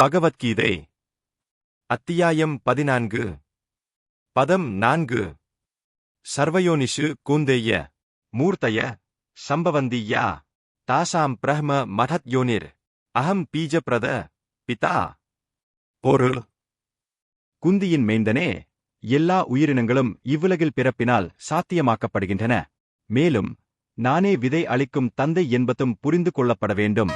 பகவத்கீதை. அத்தியாயம் பதினான்கு. பதம் நான்கு. சர்வயோனிஷு கூந்தேய. மூர்த்தய. சம்பவந்தியா. தாசாம் பிரஹ்ம மதத் யோனிர் அகம் பீஜபிரத. பிதா. பொருள் குந்தியின் மைந்தனே எல்லா உயிரினங்களும் இவ்வுலகில் பிறப்பினால் சாத்தியமாக்கப்படுகின்றன. மேலும் நானே விதை அளிக்கும் தந்தை என்பதும் புரிந்து கொள்ளப்பட வேண்டும்.